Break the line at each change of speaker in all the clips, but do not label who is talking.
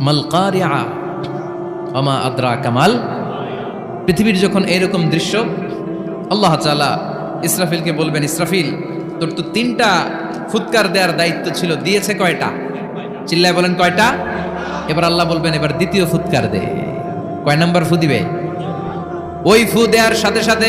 মাল আমা আদ্রা কামাল পৃথিবীর যখন এরকম দৃশ্য, আল্লাহ তাআলা ইসরাফিলকে বলবেন, ইসরাফিল, তোর তো তিনটা ফুৎকার দেওয়ার দায়িত্ব ছিল, দিয়েছে কয়টা? চিল্লায় বলেন, কয়টা? এবার আল্লাহ বলবেন, এবার দ্বিতীয় ফুৎকার দে। কয় নাম্বার ফু দিবে? ওই ফু দেওয়ার সাথে সাথে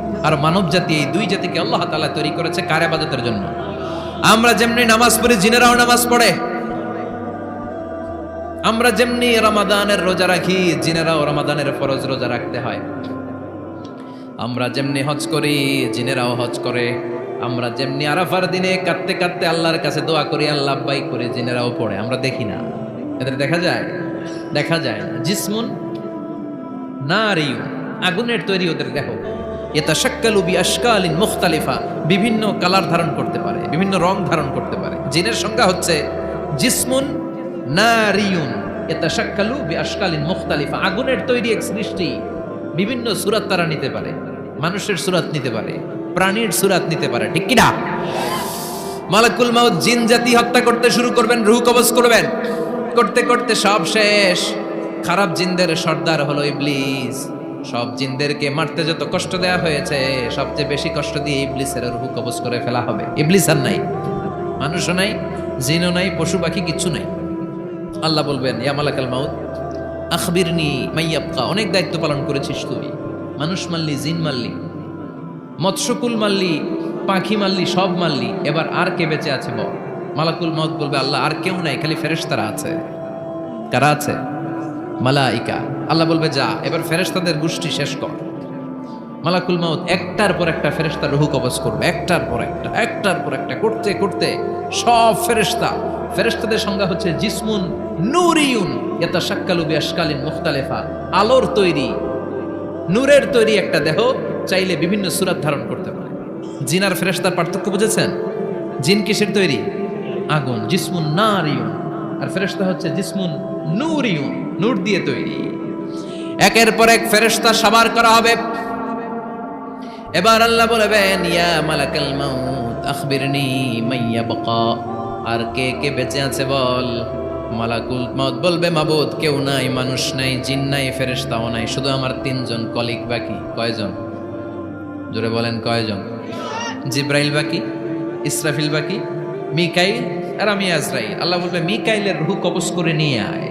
আর মানব জাতি এই দুই জাতিকে আল্লাহ তাআলা তৈরি করেছে কার ইবাদতের জন্য? আমরা যেমনি নামাজ পড়ি, জিনেরাও নামাজ পড়ে। আমরা যেমনি রমাদানের রোজা রাখি, জিনেরাও রমাদানের ফরজ রোজা রাখতে হয়। আমরা যেমনি হজ করি, জিনেরাও হজ করে। আমরা যেমনি আরাফার দিনে কাঁদতে কাঁদতে আল্লাহর কাছে দোয়া করি, আল্লাহ আব্বাই করে জিনেরাও পড়ে। আমরা দেখি না। এদের দেখা যায়? দেখা যায় না। জিসমুন না আগুনের তৈরি ওদের দেখো। এটা শাক্কালুবি আশকালিন মুখতালিফা, বিভিন্ন কালার ধারণ করতে পারে, বিভিন্ন রং ধারণ করতে পারে। জিনের সংখ্যা হচ্ছে জিসমুন নারিয়ুন এটা শাক্কালু বি আশকালিন মুখতালিফা। আগুনের তৈরি এক সৃষ্টি বিভিন্ন সুরাত তারা নিতে পারে, মানুষের সুরাত নিতে পারে, প্রাণীর সুরাত নিতে পারে, ঠিক কিনা? মালাকুল মাউত জিন জাতি হত্যা করতে শুরু করবেন, রুহ কবজ করবেন। করতে করতে সব শেষ। খারাপ জিনদের সর্দার হলো ইবলিস। সব জিনদেরকে মারতে যত কষ্ট দেওয়া হয়েছে, সবচেয়ে বেশি কষ্ট দিয়ে ইবলিসের রুহু কবজ করে ফেলা হবে। ইবলিস আর নাই। মানুষও নাই, জিনও নাই, পশু পাখি কিচ্ছু নাই। আল্লাহ বলবেন, ইয়া মালাকাল মাউত, আখবিরনি মাইয়াবকা অনেক দায়িত্ব পালন করেছিস তুই। মানুষ মারলি, জিন মারলি, মৎস্যকুল মারলি, পাখি মারলি, সব মারলি। এবার আর কে বেঁচে আছে বল? মালাকুল মত বলবে, আল্লাহ, আর কেউ নাই, খালি ফেরেশতারা আছে। কারা আছে? মালাইকা। আল্লাহ বলবে, যা, এবার ফেরেশতাদের গোষ্ঠী শেষ কর। মালাকুল মাউত একটার পর একটা ফেরেশতা রুহু কবজ করবে, একটার পর একটা, একটার পর একটা, করতে করতে সব ফেরেশতা। ফেরেশতাদের সংজ্ঞা হচ্ছে জিসমুন নূরিউন এটা শাক্কালু বিয়াশকালিন মুখতালেফা। আলোর তৈরি, নূরের তৈরি একটা দেহ চাইলে বিভিন্ন সুরাত ধারণ করতে পারে। জিন আর ফেরেশতার পার্থক্য বুঝেছেন? জিন কিসের তৈরি? আগুন, জিসমুন নারিউন আর ফেরেশতা হচ্ছে জিসমুন নূরিউন নূর দিয়ে তৈরি। একের পর এক ফেরেশতা সাবার করা হবে। এবার আল্লাহ বলবেন, ইয়া মালাকাল মাউত, আখবিরনি মাইয়া বাকা আর কে কে বেঁচে আছে বল? মালাকুল মাউত বলবে, মাবুদ, কেউ নাই, মানুষ নাই, জিন নাই, ফেরেশতাও নাই, শুধু আমার তিনজন কলিগ বাকি। কয়জন? জোরে বলেন, কয়জন? জিব্রাইল বাকি, ইসরাফিল বাকি, মিকাইল আর আমি আজরাইল। আল্লাহ বলবে, মিকাইলের রুহু কবজ করে নিয়ে আয়।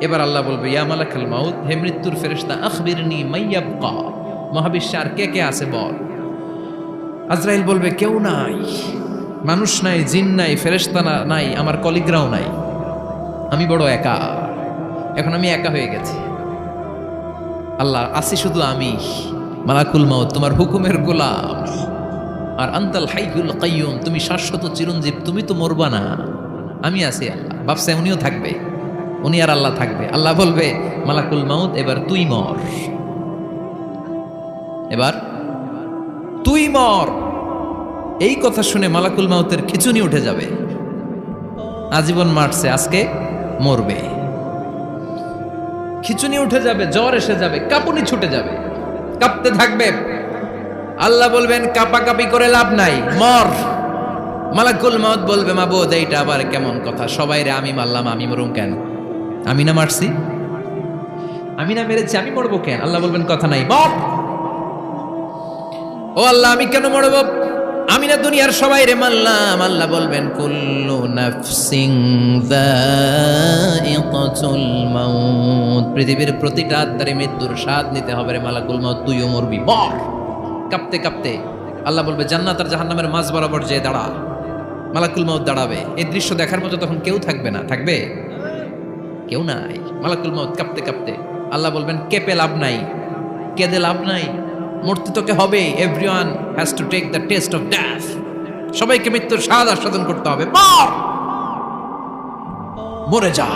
এবার আল্লাহ বলবে, ইয়া মালাকাল মাউত, হে মৃত্যুর ফেরেশতা, আখবিরনি মাইয়াবকা মহাবিশ্বে আর কে কে আছে বল? আজরাইল বলবে, কেউ নাই, মানুষ নাই, জিন নাই, ফেরেশতা নাই, আমার কলিগরাও নাই। আমি বড় একা। এখন আমি একা হয়ে গেছি। আল্লাহ, আসি শুধু আমি, মালাকুল মাউত, তোমার হুকুমের গোলাম। আর আন্তাল হাইকুল কাইয়ুম, তুমি শাশ্বত চিরঞ্জীব, তুমি তো মরবা না। আমি আছি আল্লাহ ভাবছে উনিও থাকবে। উনি আর আল্লাহ থাকবে। আল্লাহ বলবে, মালাকুল মাউত, এবার তুই মর। এবার তুই মর। এই কথা শুনে মালাকুল মাউতের খিচুনি উঠে যাবে। আজীবন মারছে, আজকে মরবে। খিচুনি উঠে যাবে, জ্বর এসে যাবে, কাঁপুনি ছুটে যাবে। কাঁপতে থাকবে। আল্লাহ বলবেন, কাপাকাপি করে লাভ নাই, মর। মালাকুল মাউত বলবে, মাবুদ, এইটা আবার কেমন কথা? সবাই রে, আমি মারলাম, আমি মরুম কেন? আমি না মারছি। আমি না মেরেছি, আমি মরবো কেন? আল্লাহ বলবেন, কথা নাই, মর। ও আল্লাহ, আমি কেন মরব? আমি না দুনিয়ার সবাই রে মারলাম। আল্লাহ বলবেন, কুল্লু নাফসিং যায়িকাতুল মাউত। পৃথিবীর প্রতিটা আত্মারে মৃত্যুর স্বাদ নিতে হবে রে মালাকুল মাউত, তুইও মরবি, মর। কাঁপতে কাঁপতে আল্লাহ বলবে, জান্নাত আর জাহান্নামের মাঝ বরাবর যে দাঁড়া মালাকুল মাউত দাঁড়াবে। এই দৃশ্য দেখার মতো তখন কেউ থাকবে না। থাকবে? কেউ নাই। মালাকুল মাউত কাঁপতে কাঁপতে আল্লাহ বলবেন, কেঁপে লাভ নাই, কেঁদে লাভ নাই। মূর্তি তোকে হবে everyone has to take the taste of death সবাইকে মৃত্যুর স্বাদ আস্বাদন করতে হবে। মর! যা।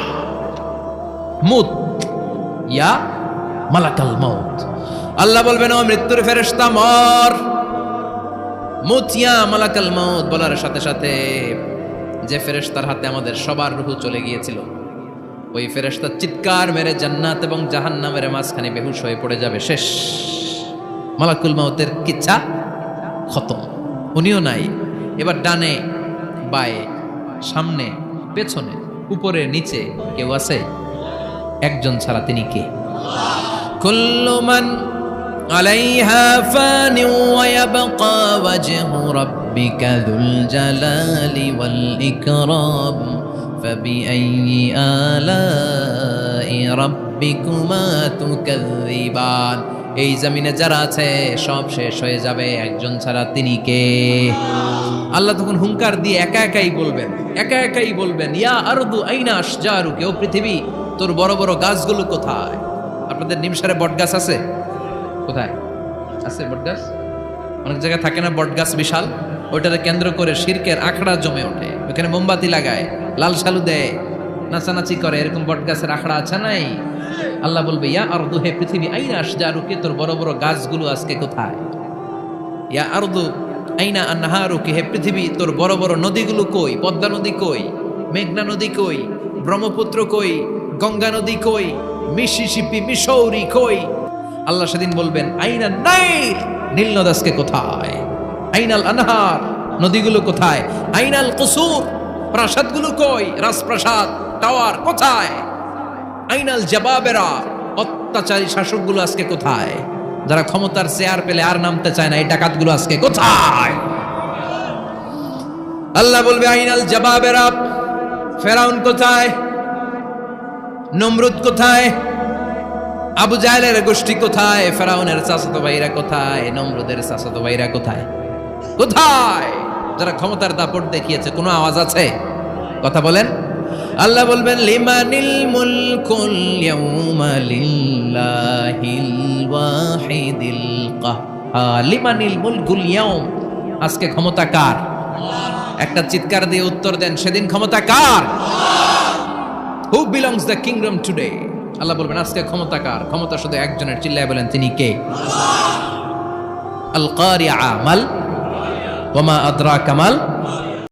মুত। ইয়া মালাকাল মৌত আল্লাহ বলবেন, ও মৃত্যুর ফেরেশতা, মর! মুতিয়া মালাকাল মৌত বলার সাথে সাথে যে ফেরেশতার হাতে আমাদের সবার রুহু চলে গিয়েছিল ওই ফেরেশতা চিৎকার মেরে জান্নাত এবং জাহান্নামের মাঝখানে বেহুশ হয়ে পড়ে যাবে। শেষ। মালাকুল মাউতের কিচ্ছা খতম। উনিও নাই। এবার ডানে, বায়ে, সামনে, পেছনে, উপরে, নিচে কেউ আছে? একজন ছাড়া তিনি কে? কুল্লু মান আলাইহা ফানি ওয়া ওয়াজহু রাব্বিকা যুল জালালি ওয়াল ইকরাম। فبأي آلاء ربكما تكذبان এই জমিনে যারা আছে সব শেষ হয়ে যাবে একজন ছাড়া তিনি কে আল্লাহ তখন হুঙ্কার দিয়ে একা একাই বলবেন একা একাই বলবেন ইয়া আরদু আইনা আশজারু কেউ পৃথিবী তোর বড় বড় গাছগুলো কোথায় আপনাদের নিমসারে বট গাছ আছে কোথায় আছে বট গাছ অনেক জায়গায় থাকে না বট গাছ বিশাল ওইটাকে কেন্দ্র করে শিরকের আখড়া জমে ওঠে ওখানে মোমবাতি লাগায় লাল সালু দেয় নাচানাচি করে, এরকম বট গাছের আখড়া আছে নাই? আল্লাহ বলবে, ইয়া আর হে পৃথিবী, আইনা আসজারুকে তোর বড় বড় গাছগুলো আজকে কোথায়? ইয়া আরদু, আইনা আন্নাহারুকে, হে পৃথিবী, তোর বড় বড় নদীগুলো কই? পদ্মা নদী কই? মেঘনা নদী কই? ব্রহ্মপুত্র কই? গঙ্গা নদী কই? মিসিসিপি মিসৌরি কই? আল্লাহ সেদিন বলবেন, আইনা নাইল, নীল নদ আজকে কোথায়? আইনাল আনহার, নদীগুলো কোথায়? আইনাল কুসুর প্রাসাদগুলো কই? রাজপ্রাসাদ, টাওয়ার কোথায়? আইনাল জবাবেরা, অত্যাচারী শাসকগুলো আজকে কোথায়? যারা ক্ষমতার চেয়ার পেলে আর নামতে চায় না, এই ডাকাতগুলো আজকে কোথায়? আল্লাহ বলবে, আইনাল জবাবেরা, ফেরাউন কোথায়? নমরুদ কোথায়? আবু জাহেলের গোষ্ঠী কোথায়? ফেরাউনের চাচাতো ভাইরা কোথায়? নমরুদের চাচাতো ভাইরা কোথায়? কোথায়? যারা ক্ষমতার দাপট দেখিয়েছে, কোনো আওয়াজ আছে? কথা বলেন। আল্লাহ বলবেন, লিমানিল মুলকুল ইয়াউমা লিল্লাহিল ওয়াহিদিল কাহ্হার লিমানিল মুলকুল ইয়াউম, আজকে ক্ষমতা কার? একটা চিৎকার দিয়ে উত্তর দেন, সেদিন ক্ষমতা কার? Who belongs the kingdom today আল্লাহ বলবেন, আজকে ক্ষমতা কার? ক্ষমতা শুধু একজনের, চিল্লায় বলেন, তিনি কে? আল কারিয়া মাল ওমা আদ্রা কামাল